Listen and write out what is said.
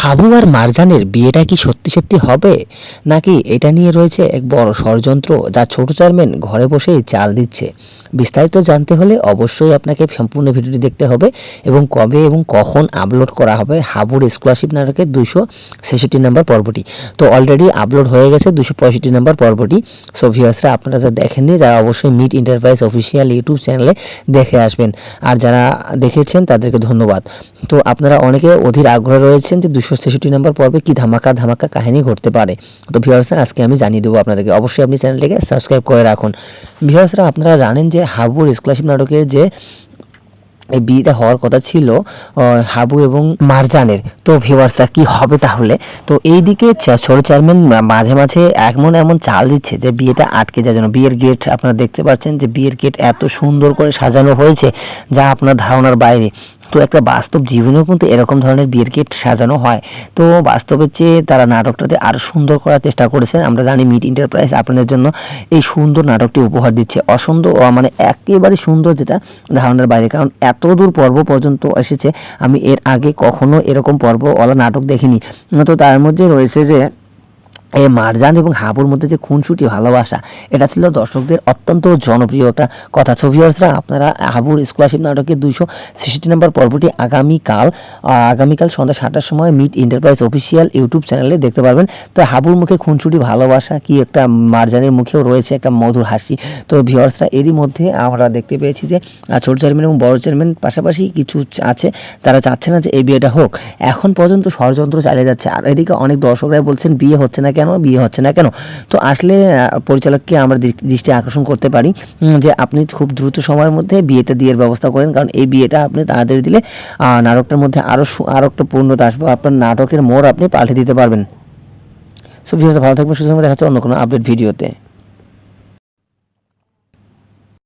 হাবু আর মারজানের বিয়েটা কি সত্যি সত্যি হবে? নাকি এটা নিয়ে রয়েছে এক বড় ষড়যন্ত্র যা ছোট চেয়ারম্যান ঘরে বসেই চাল দিচ্ছে? বিস্তারিত জানতে হলে অবশ্যই আপনাকে সম্পূর্ণ ভিডিওটি দেখতে হবে এবং কবে এবং কখন আপলোড করা হবে হাবুর স্কলারশিপ নাটকের দুশো ছেষট্টি নম্বর পর্বটি। তো অলরেডি আপলোড হয়ে গেছে দুশো পঁয়ষট্টি নম্বর পর্বটি। সো ভিউয়ার্সরা আপনারা যারা দেখেননি তারা অবশ্যই মিট এন্টারপ্রাইজ অফিসিয়াল ইউটিউব চ্যানেলে দেখে আসবেন। আর যারা দেখেছেন, তাদেরকে ধন্যবাদ। তো আপনারা অনেকে অধীর আগ্রহ রয়েছেন যে দুশো ছেষট্টি নম্বর পর্বে কি ধামাকা ধামাকা কাহিনী ঘটতে পারে? তো ভিউয়ার্সরা আজকে আমি জানিয়ে দেবো আপনাদেরকে। অবশ্যই আপনি চ্যানেলটিকে সাবস্ক্রাইব করে রাখুন। ভিউয়ার্সরা আপনারা জানেন যে হাবুর স্কলারশিপ নাটকের যে এই বিয়েটা হওয়ার কথা ছিল হাবু এবং মারজানের। তো ভিউয়ার্সরা কি হবে তাহলে? তো এইদিকে ছোট চেয়ারম্যান মাঝে মাঝে এমন এমন চাল দিচ্ছে যে বিয়েটা আটকে যায়। যেন বিয়ের গেট আপনারা দেখতে পাচ্ছেন যে বিয়ের গেট এত সুন্দর করে সাজানো হয়েছে যা আপনার ধারণার বাইরে। তো একটা বাস্তব জীবনেও কিন্তু এরকম ধরনের বিয়ের গেট সাজানো হয়। তো বাস্তবের চেয়ে তারা নাটকটাতে আরও সুন্দর করার চেষ্টা করেছেন। আমরা জানি মিট এন্টারপ্রাইজ আপনাদের জন্য এই সুন্দর নাটকটি উপহার দিচ্ছে। অসুন্দর মানে একেবারে সুন্দর যেটা ধারণার বাইরে। কারণ এত দূর পর্ব পর্যন্ত এসেছে। আমি এর আগে কখনো এরকম পর্বওয়ালা নাটক দেখিনি। তো তার মধ্যে রয়েছে যে এই মারজান এবং হাবুর মধ্যে যে খুনসুটি ভালোবাসা, এটা ছিল দর্শকদের অত্যন্ত জনপ্রিয় একটা কথা। তো ভিউয়ার্সরা আপনারা হাবুর স্কলারশিপ নাটকের দুইশো ছেষট্টি নম্বর পর্বটি আগামীকাল আগামীকাল সন্ধ্যা সাতটার সময় মিট এন্টারপ্রাইজ অফিসিয়াল ইউটিউব চ্যানেলে দেখতে পারবেন। তো হাবুর মুখে খুনসুটি ভালোবাসা কি একটা মারজানের মুখেও রয়েছে একটা মধুর হাসি। তো ভিউয়ার্সরা এরই মধ্যে আমরা দেখতে পেয়েছি যে ছোট চেয়ারম্যান এবং বড় চেয়ারম্যান পাশাপাশি কিছু আছে, তারা চাচ্ছে না যে এই বিয়েটা হোক। এখন পর্যন্ত ষড়যন্ত্র চালিয়ে যাচ্ছে। আর এদিকে অনেক দর্শকরাই বলছেন, বিয়ে হচ্ছে না কেন, বিয়ে হচ্ছে না কেন? তো আসলে পরিচালককে আমরা দৃষ্টি আকর্ষণ করতে পারি যে আপনি খুব দ্রুত সময়ের মধ্যে বিয়েটা দিয়ে ব্যবস্থা করেন, কারণ এই বিয়েটা আপনি তাড়াতাড়ি দিলে নাটকটার মধ্যে আরও আরও একটা পূর্ণতা আসবে, আপনার নাটকের মোড় আপনি পাল্টে দিতে পারবেন। সো ভিডিওটা ভালো থাকবেন, সুস্থ দেখা যাচ্ছে অন্য কোনো আপডেট ভিডিওতে।